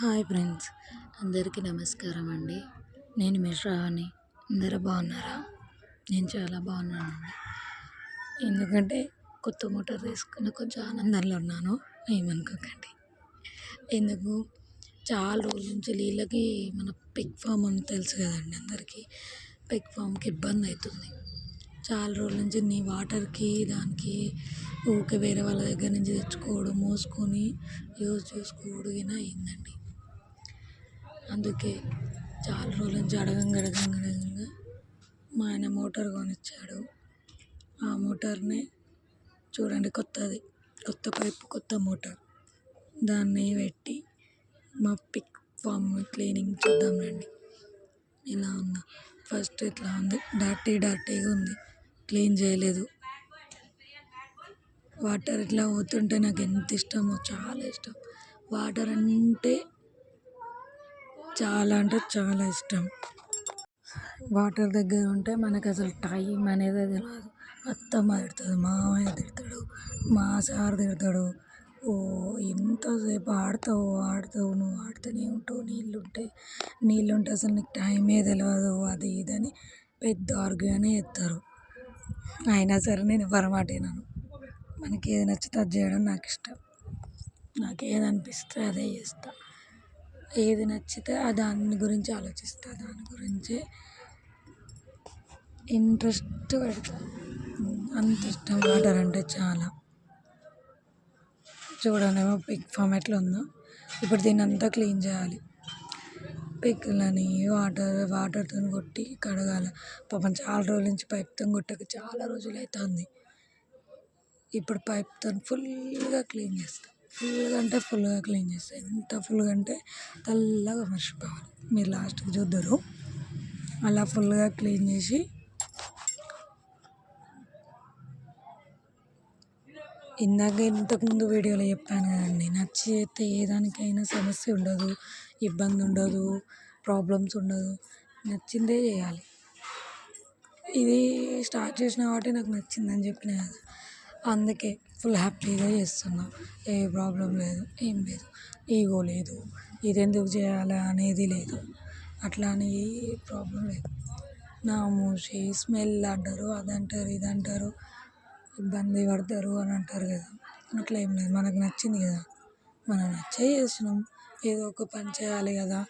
Hi friends అందరికీ నమస్కారం అండి. నేను మీ శ్రావణి. అందరూ బాగున్నారా? నేను చాలా బాగున్నానండి. ఎందుకంటే కొత్త మోటార్ తీసుకున్న కొంచెం ఆనందంలో ఉన్నాను. ఏమనుకోకండి. ఎందుకు? చాలా రోజుల నుంచి నీళ్ళకి మన పిక్ ఫామ్ అని తెలుసు కదండి అందరికీ. పిక్ ఫామ్కి ఇబ్బంది అవుతుంది. చాలా రోజుల నుంచి నీ వాటర్కి దానికి ఊరికే వేరే వాళ్ళ దగ్గర నుంచి తెచ్చుకోవడం మోసుకొని యూజ్ చేసుకోవడం అయిందండి. అందుకే చాలా రోజుల నుంచి అడగంగా అడగంగా అడగంగా మా ఆయన మోటార్ కొనిచ్చాడు. ఆ మోటార్ని చూడండి కొత్తది. కొత్త పైపు కొత్త మోటార్. దాన్ని పెట్టి మా పిక్ ఫామ్ క్లీనింగ్ చూద్దాం రండి ఇలా ఉందా. ఫస్ట్ ఇట్లా ఉంది. డార్టీ డార్టీగా ఉంది. క్లీన్ చేయలేదు. వాటర్ ఇట్లా పోతుంటే నాకు ఎంత ఇష్టమో చాలా ఇష్టం. వాటర్ అంటే చాలా అంటే చాలా ఇష్టం. వాటర్ దగ్గర ఉంటే మనకు అసలు టైం అనేది తెలియదు అత్తమ్మ తిడుతుంది మామయ్య తిడతాడు మా సార్ తిడతాడు. ఓ ఎంతసేపు ఆడతావు ఆడతావు నువ్వు ఆడుతూనే ఉంటావు. నీళ్ళు నీళ్ళుంటే నీళ్ళు ఉంటే అసలు నీకు టైమే తెలియదు అది ఇది అని పెద్ద ఆర్గ్యూనే ఎత్తారు అయినా సరే నేను ఎవరి మనకి ఏది నచ్చితే అది చేయడం నాకు ఇష్టం నాకు ఏది అనిపిస్తే అదే చేస్తాను ఏది నచ్చితే ఆ దాని గురించి ఆలోచిస్తా. దాని గురించే ఇంట్రెస్ట్ పెడతా. అంత ఇష్టం. వాటర్ అంటే చాలా. చూడండి పిక్ పిగ్ ఫామ్ ఎట్లా ఉందో? ఇప్పుడు దీన్ని అంతా క్లీన్ చేయాలి. పిక్కులని వాటర్ వాటర్తో కొట్టి కడగాలి. పాపం చాలా రోజుల నుంచి పైప్తో కొట్టక చాలా రోజులు అవుతుంది ఇప్పుడు పైప్తో ఫుల్గా క్లీన్ చేస్తాను ఫుల్గా అంటే ఫుల్గా క్లీన్ చేస్తా. ఎంత ఫుల్గా అంటే తెల్లగా మర్చిపోవాలి మీరు లాస్ట్కి చూద్దరు. అలా ఫుల్గా క్లీన్ చేసి ఇందాక ఇంతకుముందు వీడియోలో చెప్పాను కదండి నచ్చి చేస్తే ఏ దానికైనా సమస్య ఉండదు ఇబ్బంది ఉండదు ప్రాబ్లమ్స్ ఉండదు. నచ్చిందే చేయాలి. ఇది స్టార్ట్ చేసిన కాబట్టి నాకు నచ్చిందని చెప్పిన కదా. అందుకే ఫుల్ హ్యాపీగా చేస్తున్నా. ఏ ప్రాబ్లం లేదు ఏం లేదు. ఈగో లేదు ఇది ఎందుకు చేయాలి అనేది లేదు. అట్లా అని ఏ ప్రాబ్లం లేదు. నా మూసి స్మెల్ అంటారు అది అంటారు ఇది అంటారు ఇబ్బంది పడతారు అని అంటారు కదా. అట్లా ఏం లేదు మనకు నచ్చింది కదా. మనం నచ్చే చేసినాం. ఏదో ఒక పని చేయాలి కదా.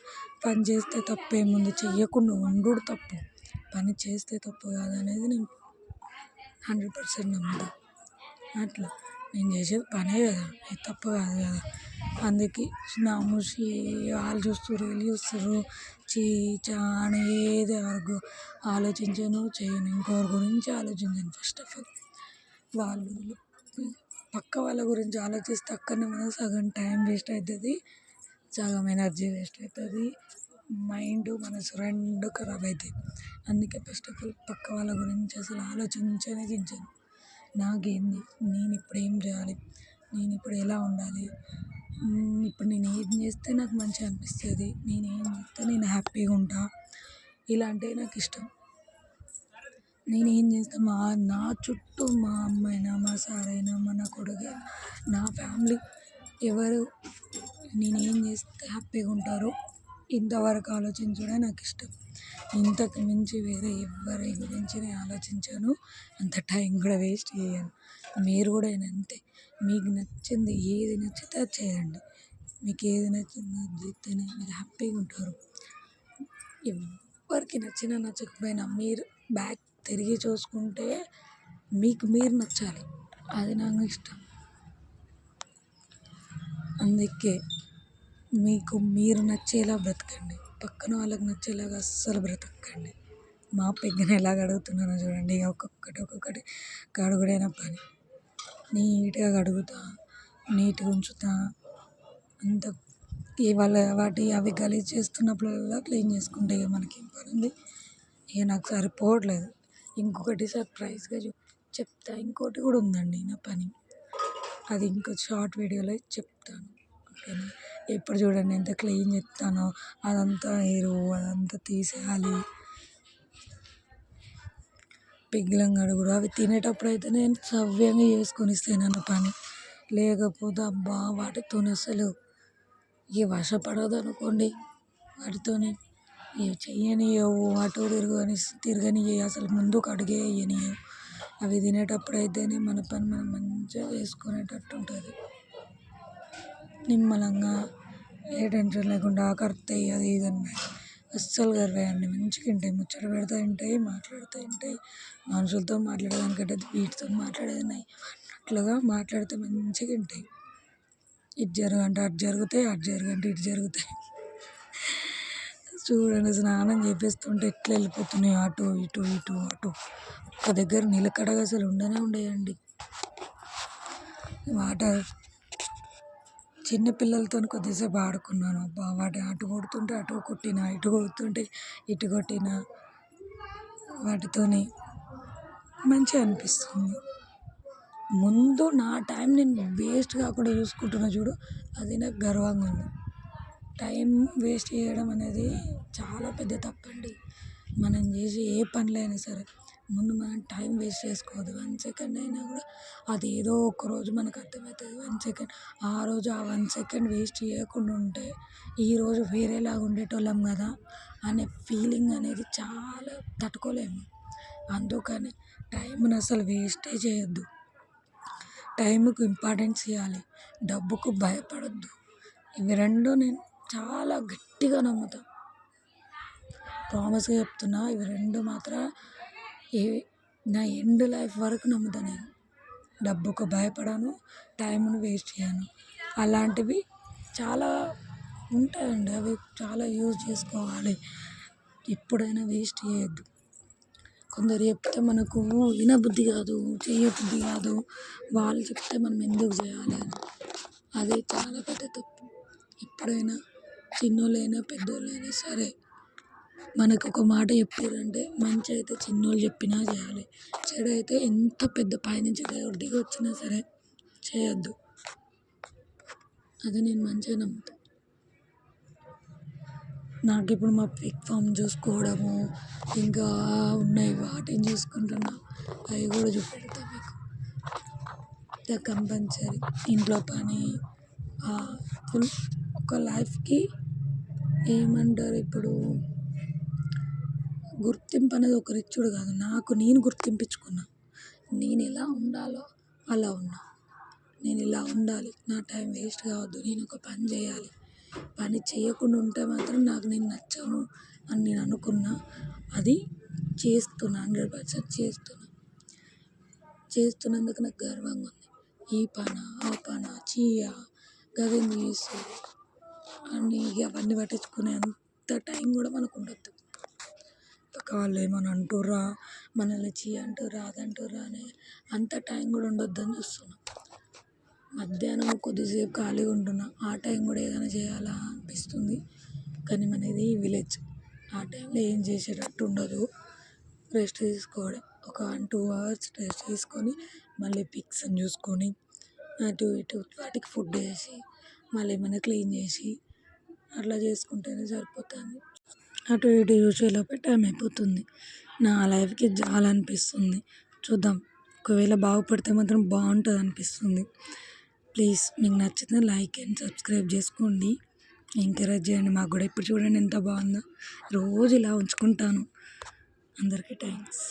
పని చేస్తే తప్పు ఏముంది చెయ్యకుండా ఉండు తప్పు. పని చేస్తే తప్పు కాదనేది అనేది నేను హండ్రెడ్ పర్సెంట్ నమ్ముతాను అట్లా. నేను చేసేది పనే కదా. అది తప్పు కాదు కదా. అందుకే నామోషి వాళ్ళు చూస్తుర్రు వీళ్ళు చూస్తుర్రు చీ చా అని ఏది వరకు ఆలోచించను చేయను. ఇంకొకరి గురించి ఆలోచించను ఫస్ట్ ఆఫ్ ఆల్ వాళ్ళు పక్క వాళ్ళ గురించి ఆలోచిస్తే అక్కడనే మనకు సగం టైం వేస్ట్ అవుతుంది సగం ఎనర్జీ వేస్ట్ అవుతుంది మైండ్ మనసు రెండు ఖరాబ్ అవుతాయి అందుకే ఫస్ట్ ఆఫ్ ఆల్ పక్క వాళ్ళ గురించి అసలు ఆలోచించనే చించను. నాకేంది? నేను ఇప్పుడు ఏం చేయాలి? నేను ఇప్పుడు ఎలా ఉండాలి ఇప్పుడు నేను ఏం చేస్తే నాకు మంచిగా అనిపిస్తుంది నేను ఏం చేస్తే నేను హ్యాపీగా ఉంటా ఇలాంటివి నాకు ఇష్టం నేను ఏం చేస్తే మా నా చుట్టూ మా అమ్మ అయినా మా సార్ అయినా మా నా కొడుకు నా ఫ్యామిలీ ఎవరు నేను ఏం చేస్తే హ్యాపీగా ఉంటారో ఇంతవరకు ఆలోచించడం నాకు ఇష్టం ఇంతకు మించి వేరే ఎవరి గురించి నేను ఆలోచించను. అంత టైం కూడా వేస్ట్ చేయను. మీరు కూడా అంతే. మీకు నచ్చింది ఏది నచ్చితే అది చేయండి. మీకు ఏది నచ్చిందో అది చేస్తేనే మీరు హ్యాపీగా ఉంటారు. ఎవ్వరికి నచ్చినా నచ్చకపోయినా మీరు బ్యాక్ తిరిగి చూసుకుంటే మీకు మీరు నచ్చాలి. అది నాకు ఇష్టం. అందుకే మీకు మీరు నచ్చేలా బ్రతకండి. పక్కన వాళ్ళకి నచ్చేలాగా అస్సలు బ్రతకకండి. మా పెగ్గని ఎలా కడుగుతున్నానో చూడండి. ఇక ఒక్కొక్కటి ఒక్కొక్కటి కడుగుడైన పని. నీట్గా కడుగుతా నీట్గా ఉంచుతా. అంత ఇవాళ వాటి అవి గలీజ్ చేస్తున్నప్పుడల్లా క్లీన్ చేసుకుంటే ఇక మనకి ఏం పని ఉంది ఇక నాకు సరిపోవట్లేదు. ఇంకొకటి సర్ప్రైజ్గా చెప్తా. ఇంకోటి కూడా ఉందండి నా పని. అది ఇంకో షార్ట్ వీడియోలో చెప్తాను. ఓకేనా ఎప్పుడు చూడండి ఎంత క్లీన్ చేస్తానో అదంతా ఎరువు అదంతా తీసేయాలి. పిగ్గులను కూడా అవి తినేటప్పుడు అయితే నేను సవ్యంగా చేసుకొని ఇస్తాను పని. లేకపోతే అబ్బా వాటితో అసలు ఇక వశపడదు అనుకోండి వాటితోని ఇవి చెయ్యనియవు అటు తిరగని తిరగని అసలు ముందుకు అడుగే వేయనియవు అవి తినేటప్పుడు అయితేనే మన పని మనం మంచిగా చేసుకునేటట్టు ఉంటుంది నిమ్మలంగా ఏ టెన్షన్ లేకుండా కరుతాయి అది ఇది అని అస్సలు కరవయండి మంచిగా ఉంటాయి ముచ్చట పెడుతూ ఉంటాయి మాట్లాడుతూ ఉంటాయి మనుషులతో మాట్లాడేదానికంటే వీటితో మాట్లాడేది నయం అన్నట్లుగా మాట్లాడితే మంచిగా ఉంటాయి ఇటు జరగంటే అటు జరుగుతాయి అటు జరగంటే ఇటు జరుగుతాయి. చూడండి స్నానం చేపిస్తుంటే ఎట్లా వెళ్ళిపోతున్నాయి అటు ఇటు ఇటు అటు. ఒక దగ్గర నిలకడగా అసలు ఉండనే ఉండేయండి. వాటర్ చిన్న పిల్లలతో కొద్దిసేపు ఆడుకున్నాను. అబ్బా వాటి అటు కొడుతుంటే అటు కొట్టిన ఇటు కొడుతుంటే ఇటు కొట్టిన వాటితోని మంచిగా అనిపిస్తుంది. ముందు నా టైం నేను వేస్ట్ కాకుండా చూసుకుంటున్నా చూడు అది నాకు గర్వంగా ఉంది. టైం వేస్ట్ చేయడం అనేది చాలా పెద్ద తప్పండి. మనం చేసే ఏ పనులైనా సరే ముందు మనం టైం వేస్ట్ చేసుకోవద్దు. వన్ సెకండ్ అయినా కూడా అది ఏదో ఒక రోజు మనకు అర్థమవుతుంది. One second. ఆ రోజు ఆ వన్ సెకండ్ వేస్ట్ చేయకుండా ఉంటే ఈరోజు వేరేలాగా ఉండేటోళ్ళం కదా అనే ఫీలింగ్ అనేది చాలా తట్టుకోలేము. అందుకని టైంని అసలు వేస్టే చేయొద్దు. టైంకు ఇంపార్టెన్స్ ఇవ్వాలి. డబ్బుకు భయపడొద్దు. ఇవి రెండు నేను చాలా గట్టిగా నమ్ముతా. ప్రామిస్గా చెప్తున్నా ఇవి రెండు మాత్రం ఏ నా ఎండ్ లైఫ్ వరకు నమ్ముతా నేను. డబ్బుకు భయపడను టైంను వేస్ట్ చేయను. అలాంటివి చాలా ఉంటాయండి అవి చాలా యూజ్ చేసుకోవాలి. ఎప్పుడైనా వేస్ట్ చేయొద్దు. కొందరు చెప్తే మనకు వినబుద్ధి కాదు చేయబుద్ధి కాదు. వాళ్ళు చెప్తే మనం ఎందుకు చేయాలి అని. అది చాలా పెద్ద తప్పు. ఎప్పుడైనా చిన్నోళ్ళైనా పెద్దోళ్ళైనా సరే మనకు ఒక మాట చెప్పారంటే మంచి అయితే చిన్నోళ్ళు చెప్పినా చేయాలి. చెడు అయితే ఎంత పెద్ద పైనుంచి దేవుడు దిగి వచ్చినా సరే చేయొద్దు. అది నేను మంచిగా నమ్ముతాను నాకు ఇప్పుడు మా పిక్ ఫామ్ చూసుకోవడము ఇంకా ఉన్నాయి వాటిని చూసుకుంటున్నా అవి కూడా చూపెడతా మీకు. The compulsory. ఇంట్లో పని ఫుల్. ఒక లైఫ్కి ఏమంటారు ఇప్పుడు? గుర్తింపు అనేది ఒకరు ఇచ్చుడు కాదు. నాకు నేను గుర్తింపించుకున్నా. నేను ఎలా ఉండాలో అలా ఉన్నా. నేను ఇలా ఉండాలి. నా టైం వేస్ట్ కావద్దు. నేను ఒక పని చేయాలి. పని చేయకుండా ఉంటే మాత్రం నాకు నేను నచ్చను అని నేను అనుకున్నా. అది చేస్తున్నా హండ్రెడ్ పర్సెంట్ చేస్తున్నా. చేస్తున్నందుకు నాకు గర్వంగా ఉంది. ఈ పనా ఆ పనా చీయా గదేంది చేసి అని అవన్నీ పట్టించుకునే అంత టైం కూడా మనకు ఉండొద్దు. పక్క వాళ్ళు ఏమైనా అంటుర్రా మనల్ని చీ అంటుర్రా అది అంటుర్రా అనే అంత టైం కూడా ఉండొద్దని చూస్తున్నా. మధ్యాహ్నం కొద్దిసేపు ఖాళీగా ఉంటున్నా. ఆ టైం కూడా ఏదైనా చేయాలా అనిపిస్తుంది. కానీ మనది విలేజ్. ఆ టైంలో ఏం చేసేటట్టు ఉండదు. రెస్ట్ తీసుకోవడం ఒక వన్ టూ అవర్స్ రెస్ట్ తీసుకొని మళ్ళీ పిక్స్ని చూసుకొని అటు ఇటు వాటికి ఫుడ్ వేసి మళ్ళీ ఏమైనా క్లీన్ చేసి అట్లా చేసుకుంటేనే సరిపోతుంది. అటు ఇటు చూసేలోపే టైం అయిపోతుంది నా లైఫ్కి చాలా అనిపిస్తుంది చూద్దాం. ఒకవేళ బాగుపడితే మాత్రం బాగుంటుంది అనిపిస్తుంది ప్లీజ్ మీకు నచ్చితే లైక్ అండ్ సబ్స్క్రైబ్ చేసుకోండి. ఎంకరేజ్ చేయండి. మాకు కూడా ఇప్పుడు చూడండి ఎంత బాగుందో. రోజు ఇలా ఉంచుకుంటాను. అందరికీ థ్యాంక్స్.